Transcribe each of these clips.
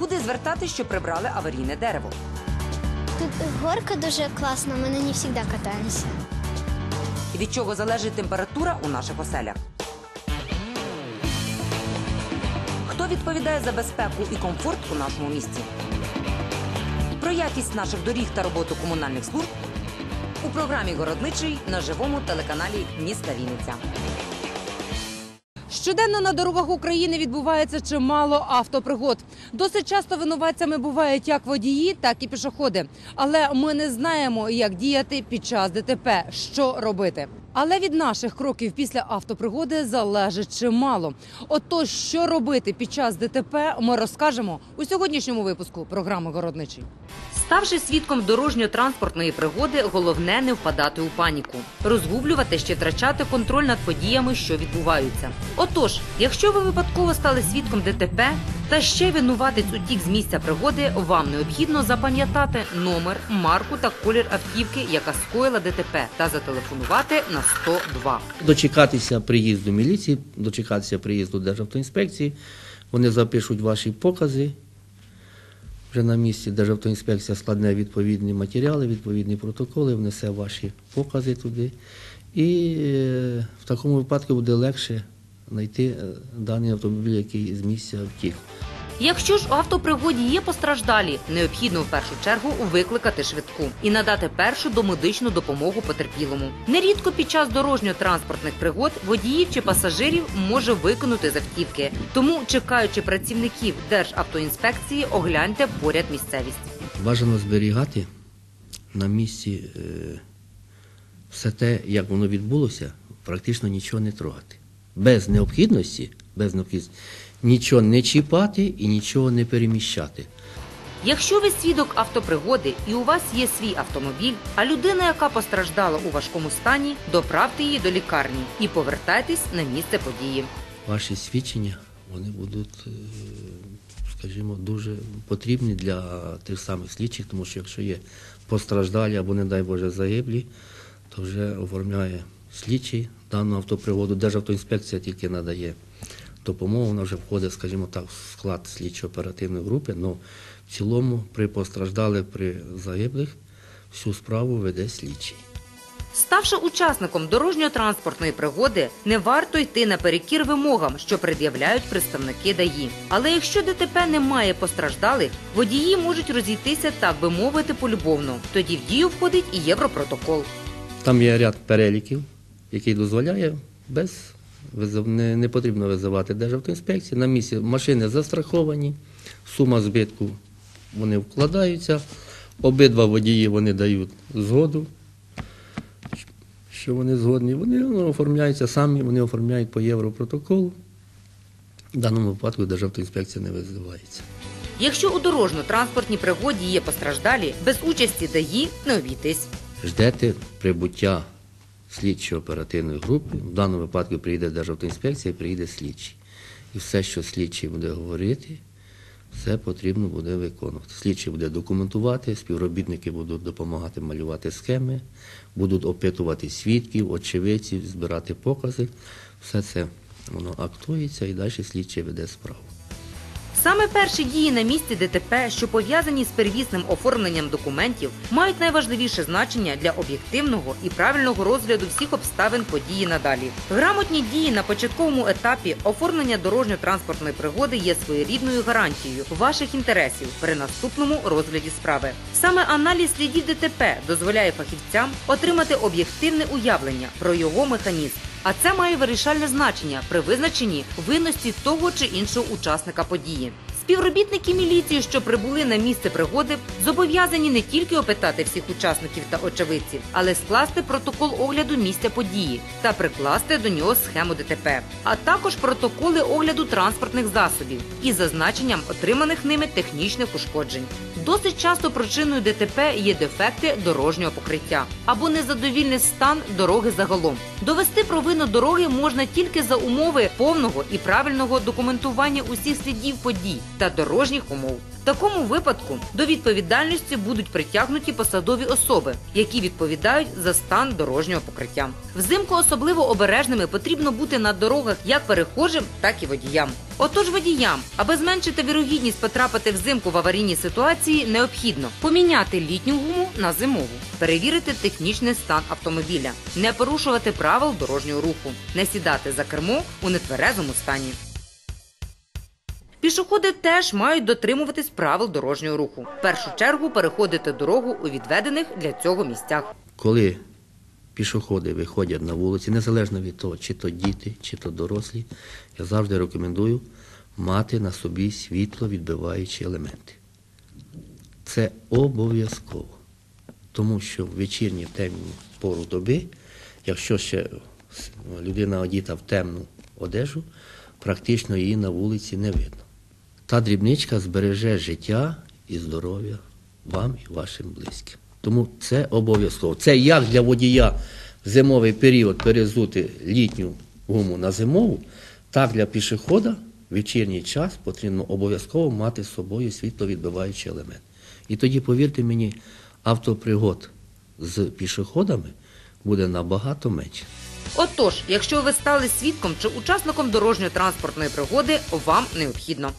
Куди звертати, що прибрали аварійне дерево? Тут горка дуже класна, ми на ній завжди катаємося. Від чого залежить температура у наших оселях? Хто відповідає за безпеку і комфорт у нашому місті? Про якість наших доріг та роботу комунальних служб у програмі Городничий на живому телеканалі Міста Вінниця. Щоденно на дорогах України відбувається чимало автопригод. Досить часто винуватцями бувають як водії, так і пішоходи. Але ми не знаємо, як діяти під час ДТП, що робити. Але від наших кроків після автопригоди залежить чимало. Отож, що робити під час ДТП, ми розкажемо у сьогоднішньому випуску програми Городничий. Ставши свідком дорожньо-транспортної пригоди, головне не впадати у паніку, розгублювати чи втрачати контроль над подіями, що відбуваються. Отож, якщо ви випадково стали свідком ДТП та ще винуватець утік з місця пригоди, вам необхідно запам'ятати номер, марку та колір автівки, яка скоїла ДТП, та зателефонувати на 102. Дочекатися приїзду міліції, дочекатися приїзду Державтоінспекції. Вони запишуть ваші покази. Вже на місці Державтоінспекція складне відповідні матеріали, відповідні протоколи, внесе ваші покази туди. І е, в такому випадку буде легше знайти е, даний автомобіль, який з місця втік. Якщо ж у автопригоді є постраждалі, необхідно в першу чергу викликати швидку і надати першу домедичну допомогу потерпілому. Нерідко під час дорожньо-транспортних пригод водіїв чи пасажирів може викинути з автівки. Тому, чекаючи працівників Державтоінспекції, огляньте поряд місцевість. Бажано зберігати на місці е, все те, як воно відбулося, практично нічого не трогати. Без необхідності, без необхідності нічого не чіпати і нічого не переміщати. Якщо ви свідок автопригоди і у вас є свій автомобіль, а людина, яка постраждала у важкому стані, доправте її до лікарні і повертайтесь на місце події. Ваші свідчення вони будуть, е, скажімо, дуже потрібні для тих самих слідчих, тому що якщо є постраждалі або, не дай Боже, загиблі, то вже оформляє слідчий дану автопригоду. Державтоінспекція тільки надає допомогу, вона вже входить, скажімо так, в склад слідчо-оперативної групи. але в цілому при постраждалих, при загиблих всю справу веде слідчий. Ставши учасником дорожньо-транспортної пригоди, не варто йти наперекір вимогам, що пред'являють представники ДАІ. Але якщо ДТП не має постраждалих, водії можуть розійтися, так би мовити, полюбовно. Тоді в дію входить і європротокол. Там є ряд переліків, який дозволяє без не, не потрібно визивати Державтоінспекції. На місці машини застраховані, сума збитку вони вкладаються, обидва водії вони дають згоду, що вони згодні. Вони ну, оформляються самі, вони оформляють по європротоколу. В даному випадку Державтоінспекція не визивається. Якщо у дорожньо-транспортній пригоді є постраждалі, без участі ДАІ не обійтись. ждете прибуття слідчо-оперативної групи. В даному випадку приїде Державтоінспекція, приїде слідчий. І все, що слідчий буде говорити, все потрібно буде виконувати. Слідчий буде документувати, співробітники будуть допомагати малювати схеми, будуть опитувати свідків, очевидців, збирати покази. Все це воно актується і далі слідчий веде справу. Саме перші дії на місці ДТП, що пов'язані з первісним оформленням документів, мають найважливіше значення для об'єктивного і правильного розгляду всіх обставин події надалі. Грамотні дії на початковому етапі оформлення дорожньо-транспортної пригоди є своєрідною гарантією ваших інтересів при наступному розгляді справи. Саме аналіз слідів ДТП дозволяє фахівцям отримати об'єктивне уявлення про його механізм. А це має вирішальне значення при визначенні винності того чи іншого учасника події. Співробітники міліції, що прибули на місце пригоди, зобов'язані не тільки опитати всіх учасників та очевидців, але скласти протокол огляду місця події та прикласти до нього схему ДТП, а також протоколи огляду транспортних засобів із зазначенням отриманих ними технічних ушкоджень. Досить часто причиною ДТП є дефекти дорожнього покриття або незадовільний стан дороги загалом. Довести провину дороги можна тільки за умови повного і правильного документування усіх слідів подій, та дорожніх умов. В такому випадку до відповідальності будуть притягнуті посадові особи, які відповідають за стан дорожнього покриття. Взимку особливо обережними потрібно бути на дорогах як перехожим, так і водіям. Отож, водіям, аби зменшити вірогідність потрапити взимку в аварійні ситуації, необхідно поміняти літню гуму на зимову, перевірити технічний стан автомобіля, не порушувати правил дорожнього руху, не сідати за кермо у нетверезому стані. Пішоходи теж мають дотримуватись правил дорожнього руху. В першу чергу переходити дорогу у відведених для цього місцях. Коли пішоходи виходять на вулиці, незалежно від того, чи то діти, чи то дорослі, я завжди рекомендую мати на собі світло відбиваючі елементи. Це обов'язково. Тому що в вечірню темну пору доби, якщо ще людина одіта в темну одежу, практично її на вулиці не видно. Та дрібничка збереже життя і здоров'я вам і вашим близьким. Тому це обов'язково. Це як для водія в зимовий період перезути літню гуму на зимову, так для пішохода в вечірній час потрібно обов'язково мати з собою світловідбиваючий елемент. І тоді, повірте мені, автопригод з пішоходами буде набагато менше. Отож, якщо ви стали свідком чи учасником дорожньо-транспортної пригоди, вам необхідно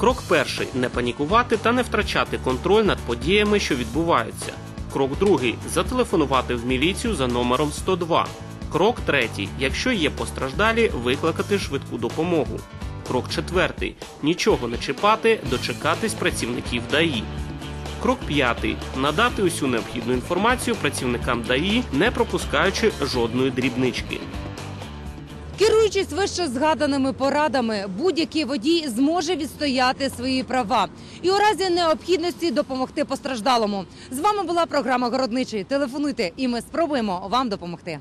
Крок перший не панікувати та не втрачати контроль над подіями, що відбуваються. Крок другий зателефонувати в міліцію за номером 102. Крок третій. Якщо є постраждалі, викликати швидку допомогу. Крок четвертий. Нічого не чіпати, дочекатись працівників ДАІ. Крок п'ятий. Надати усю необхідну інформацію працівникам ДАІ, не пропускаючи жодної дрібнички. Керуючись вище згаданими порадами, будь-який водій зможе відстояти свої права і у разі необхідності допомогти постраждалому. З вами була програма Городничий. Телефонуйте, і ми спробуємо вам допомогти.